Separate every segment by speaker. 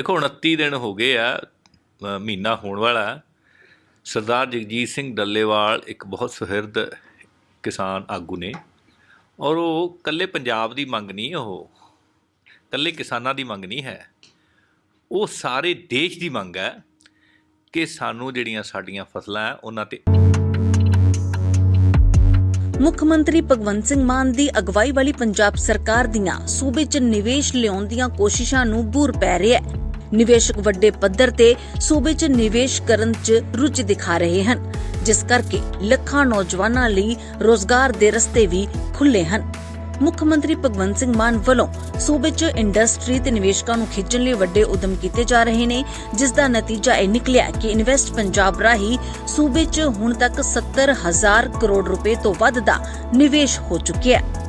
Speaker 1: ਦੇਖੋ 29 ਦਿਨ ਹੋ ਗਏ ਆ ਮਹੀਨਾ ਹੋਣ ਵਾਲਾ। ਸਰਦਾਰ ਜਗਜੀਤ ਸਿੰਘ ਡੱਲੇਵਾਲ ਇੱਕ ਬਹੁਤ ਸੁਹਿਰਦ ਕਿਸਾਨ ਆਗੂ ਨੇ ਔਰ ਉਹ ਕੱਲੇ ਪੰਜਾਬ ਦੀ ਮੰਗ ਨਹੀਂ, ਉਹ ਕੱਲੇ ਕਿਸਾਨਾਂ ਦੀ ਮੰਗ ਨਹੀਂ ਹੈ। ਉਹ ਸਾਰੇ ਦੇਸ਼ ਦੀ ਮੰਗ ਹੈ ਕਿ ਸਾਨੂੰ ਜਿਹੜੀਆਂ ਸਾਡੀਆਂ ਫਸਲਾਂ ਹੈ, ਉਹਨਾਂ ਤੇ
Speaker 2: ਮੁੱਖ ਮੰਤਰੀ ਭਗਵੰਤ ਸਿੰਘ ਮਾਨ ਦੀ ਅਗਵਾਈ ਵਾਲੀ ਪੰਜਾਬ ਸਰਕਾਰ ਦੀਆਂ ਸੂਬੇ 'ਚ ਨਿਵੇਸ਼ ਲਿਆਉਣ ਦੀਆਂ ਕੋਸ਼ਿਸ਼ਾਂ ਨੂੰ ਬੂਰ ਪੈ ਰਿਹਾ ਹੈ। ਨਿਵੇਸ਼ਕ ਵੱਡੇ ਪੱਧਰ ਤੇ ਸੂਬੇ 'ਚ ਨਿਵੇਸ਼ ਕਰਨ 'ਚ ਰੁਚੀ ਦਿਖਾ ਰਹੇ ਹਨ, ਜਿਸ ਕਰਕੇ ਲੱਖਾਂ ਨੌਜਵਾਨਾਂ ਲਈ ਰੋਜ਼ਗਾਰ ਦੇ ਰਸਤੇ ਵੀ ਖੁੱਲੇ ਹਨ। ਮੁੱਖ ਮੰਤਰੀ ਭਗਵੰਤ ਸਿੰਘ ਮਾਨ ਵੱਲੋਂ ਸੂਬੇ 'ਚ ਇੰਡਸਟਰੀ ਤੇ ਨਿਵੇਸ਼ਕਾਂ ਨੂੰ ਖਿੱਚਣ ਲਈ ਵੱਡੇ ਉਦਮ ਕੀਤੇ ਜਾ ਰਹੇ ਨੇ, ਜਿਸ ਦਾ ਨਤੀਜਾ ਇਹ ਨਿਕਲਿਆ ਕਿ ਇਨਵੈਸਟ ਪੰਜਾਬ ਰਾਹੀਂ ਸੂਬੇ 'ਚ ਹੁਣ ਤੱਕ 70000 ਕਰੋੜ ਰੁਪਏ ਤੋਂ ਵੱਧ ਦਾ ਨਿਵੇਸ਼ ਹੋ ਚੁੱਕਿਆ ਹੈ।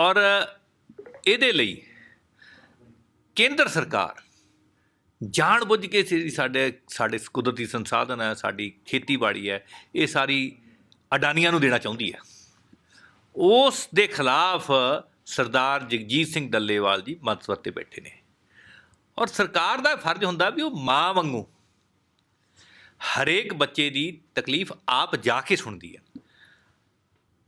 Speaker 1: ਔਰ ਇਹਦੇ ਲਈ ਕੇਂਦਰ ਸਰਕਾਰ ਜਾਣ ਬੁੱਝ ਕੇ ਸਾਡੇ ਸਾਡੇ ਕੁਦਰਤੀ ਸੰਸਾਧਨ ਹੈ, ਸਾਡੀ ਖੇਤੀਬਾੜੀ ਹੈ, ਇਹ ਸਾਰੀ ਅਡਾਨੀਆਂ ਨੂੰ ਦੇਣਾ ਚਾਹੁੰਦੀ ਹੈ। ਉਸ ਦੇ ਖਿਲਾਫ ਸਰਦਾਰ ਜਗਜੀਤ ਸਿੰਘ ਡੱਲੇਵਾਲ ਜੀ ਮਤਸਵਰ ਤੇ ਬੈਠੇ ਨੇ। ਔਰ ਸਰਕਾਰ ਦਾ ਫਰਜ਼ ਹੁੰਦਾ ਵੀ ਉਹ ਮਾਂ ਵਾਂਗੂ ਹਰੇਕ ਬੱਚੇ ਦੀ ਤਕਲੀਫ ਆਪ ਜਾ ਕੇ ਸੁਣਦੀ ਹੈ।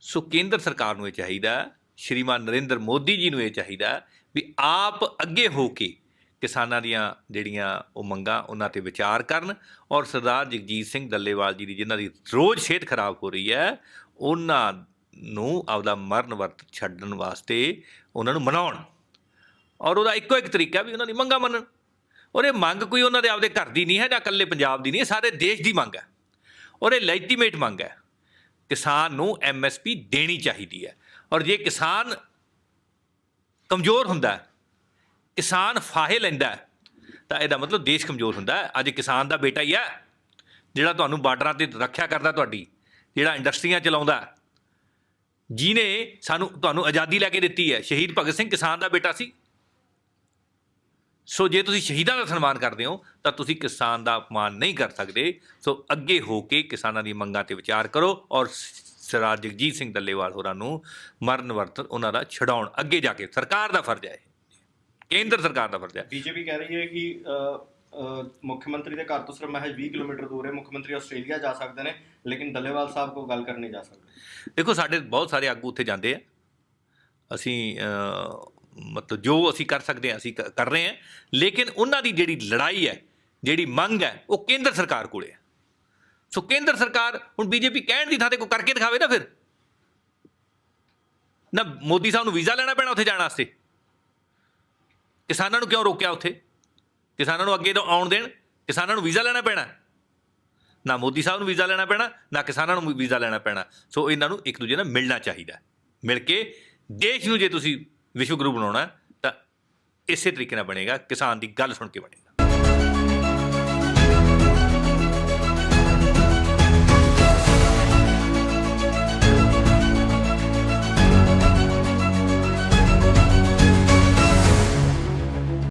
Speaker 1: ਸੋ ਕੇਂਦਰ ਸਰਕਾਰ ਨੂੰ ਇਹ ਚਾਹੀਦਾ ਸ਼੍ਰੀਮਾਨ ਨਰਿੰਦਰ ਮੋਦੀ ਜੀ ਨੂੰ ਇਹ ਚਾਹੀਦਾ ਵੀ ਆਪ ਅੱਗੇ ਹੋ ਕੇ ਕਿਸਾਨਾਂ ਦੀਆਂ ਜਿਹੜੀਆਂ ਉਹ ਮੰਗਾਂ ਉਹਨਾਂ ਤੇ ਵਿਚਾਰ ਕਰਨ ਔਰ ਸਰਦਾਰ ਜਗਜੀਤ ਸਿੰਘ ਦੱਲੇਵਾਲ ਜੀ ਦੀ ਜਿਨ੍ਹਾਂ ਦੀ ਰੋਜ਼ ਸਿਹਤ ਖਰਾਬ ਹੋ ਰਹੀ ਹੈ, ਉਹਨਾਂ ਨੂੰ ਆਪਦਾ ਮਰਨ ਵਰਤ ਛੱਡਣ ਵਾਸਤੇ ਉਹਨਾਂ ਨੂੰ ਮਨਾਉਣ। ਔਰ ਉਹਦਾ ਇੱਕੋ ਇੱਕ ਤਰੀਕਾ ਵੀ ਉਹਨਾਂ ਦੀ ਮੰਗਾਂ ਮੰਨਣ। ਔਰ ਇਹ ਮੰਗ ਕੋਈ ਉਹਨਾਂ ਦੇ ਆਪਦੇ ਘਰ ਦੀ ਨਹੀਂ ਹੈ ਜਾਂ ਇਕੱਲੇ ਪੰਜਾਬ ਦੀ ਨਹੀਂ ਸਾਰੇ ਦੇਸ਼ ਦੀ ਮੰਗ ਹੈ। ਔਰ ਇਹ ਲੈਜੀਟੀਮੇਟ ਮੰਗ ਹੈ। ਕਿਸਾਨ ਨੂੰ ਐਮਐਸਪੀ ਦੇਣੀ ਚਾਹੀਦੀ ਹੈ। ਔਰ ਜੇ ਕਿਸਾਨ ਕਮਜ਼ੋਰ ਹੁੰਦਾ ਕਿਸਾਨ ਫਾਹੇ ਲੈਂਦਾ ਤਾਂ ਇਹਦਾ ਮਤਲਬ ਦੇਸ਼ ਕਮਜ਼ੋਰ ਹੁੰਦਾ ਅੱਜ ਕਿਸਾਨ ਦਾ ਬੇਟਾ ਹੀ ਹੈ ਜਿਹੜਾ ਤੁਹਾਨੂੰ ਬਾਰਡਰਾਂ ਤੇ ਰੱਖਿਆ ਕਰਦਾ ਤੁਹਾਡੀ ਜਿਹੜਾ ਇੰਡਸਟਰੀਆਂ ਚਲਾਉਂਦਾ ਹੈ, ਜਿਹਨੇ ਸਾਨੂੰ ਤੁਹਾਨੂੰ ਆਜ਼ਾਦੀ ਲੈ ਕੇ ਦਿੱਤੀ ਹੈ। ਸ਼ਹੀਦ ਭਗਤ ਸਿੰਘ ਕਿਸਾਨ ਦਾ ਬੇਟਾ ਸੀ। ਸੋ ਜੇ ਤੁਸੀਂ ਸ਼ਹੀਦਾਂ ਦਾ ਸਨਮਾਨ ਕਰਦੇ ਹੋ ਤਾਂ ਤੁਸੀਂ ਕਿਸਾਨ ਦਾ ਅਪਮਾਨ ਨਹੀਂ ਕਰ ਸਕਦੇ। ਸੋ ਅੱਗੇ ਹੋ ਕੇ ਕਿਸਾਨਾਂ ਦੀ ਮੰਗਾਂ ਤੇ ਵਿਚਾਰ ਕਰੋ ਔਰ ਸਰਦਾਰ ਜਗਜੀਤ ਸਿੰਘ ਡੱਲੇਵਾਲ ਹੋਰਾਂ ਨੂੰ ਮਰਨ ਵਰਤ ਉਹਨਾਂ ਦਾ ਛਡਾਉਣ ਅੱਗੇ ਜਾ ਕੇ ਸਰਕਾਰ ਦਾ ਫਰਜ਼ ਹੈ। ਕੇਂਦਰ ਸਰਕਾਰ ਦਾ ਫਰਜ਼ ਹੈ।
Speaker 3: ਬੀਜੇਪੀ ਕਹਿ ਰਹੀ ਹੈ ਕਿ ਮੁੱਖ ਮੰਤਰੀ ਦੇ ਘਰ ਤੋਂ ਸਿਰਫ ਮਹਿਜ 20 ਕਿਲੋਮੀਟਰ ਦੂਰ ਹੈ ਮੁੱਖ ਮੰਤਰੀ ਆਸਟ੍ਰੇਲੀਆ ਜਾ ਸਕਦੇ ਨੇ ਲੇਕਿਨ ਡੱਲੇਵਾਲ ਸਾਹਿਬ ਕੋਲ ਗੱਲ ਕਰਨੀ ਜਾ ਸਕਦੇ।
Speaker 1: ਦੇਖੋ ਸਾਡੇ ਬਹੁਤ ਸਾਰੇ ਆਗੂ ਉੱਥੇ ਜਾਂਦੇ ਆ। ਅਸੀਂ ਮਤਲਬ ਜੋ ਅਸੀਂ ਕਰ ਸਕਦੇ ਹਾਂ ਅਸੀਂ ਕ- ਕਰ ਰਹੇ ਹਾਂ। ਲੇਕਿਨ ਉਹਨਾਂ ਦੀ ਜਿਹੜੀ ਲੜਾਈ ਹੈ ਜਿਹੜੀ ਮੰਗ ਹੈ ਉਹ ਕੇਂਦਰ ਸਰਕਾਰ ਕੋਲੇ ਹੈ। ਸੋ ਕੇਂਦਰ ਸਰਕਾਰ ਹੁਣ ਬੀਜੇਪੀ ਕਹਿਣ ਦੀ ਥਾਂ ਤੇ ਕੋਈ ਕਰਕੇ ਦਿਖਾਵੇ ਨਾ ਫਿਰ। ਨਾ ਮੋਦੀ ਸਾਹਿਬ ਨੂੰ ਵੀਜ਼ਾ ਲੈਣਾ ਪੈਣਾ ਉੱਥੇ ਜਾਣ ਵਾਸਤੇ। ਕਿਸਾਨਾਂ ਨੂੰ ਕਿਉਂ ਰੋਕਿਆ ਉੱਥੇ? ਕਿਸਾਨਾਂ ਨੂੰ ਅੱਗੇ ਤੋਂ ਆਉਣ ਦੇਣ, ਕਿਸਾਨਾਂ ਨੂੰ ਵੀਜ਼ਾ ਲੈਣਾ ਪੈਣਾ। ਨਾ ਮੋਦੀ ਸਾਹਿਬ ਨੂੰ ਵੀਜ਼ਾ ਲੈਣਾ ਪੈਣਾ, ਨਾ ਕਿਸਾਨਾਂ ਨੂੰ ਵੀਜ਼ਾ ਲੈਣਾ ਪੈਣਾ। ਸੋ ਇਹਨਾਂ ਨੂੰ ਇੱਕ ਦੂਜੇ ਨਾਲ ਮਿਲਣਾ ਚਾਹੀਦਾ। ਮਿਲ ਕੇ ਦੇਸ਼ ਨੂੰ ਜੇ ਤੁਸੀਂ ਵਿਸ਼ਵ ਗੁਰੂ ਬਣਾਉਣਾ, ਤਾਂ ਇਸੇ ਤਰੀਕੇ ਨਾਲ ਬਣੇਗਾ, ਕਿਸਾਨ ਦੀ ਗੱਲ ਸੁਣ ਕੇ ਬਣੇਗਾ।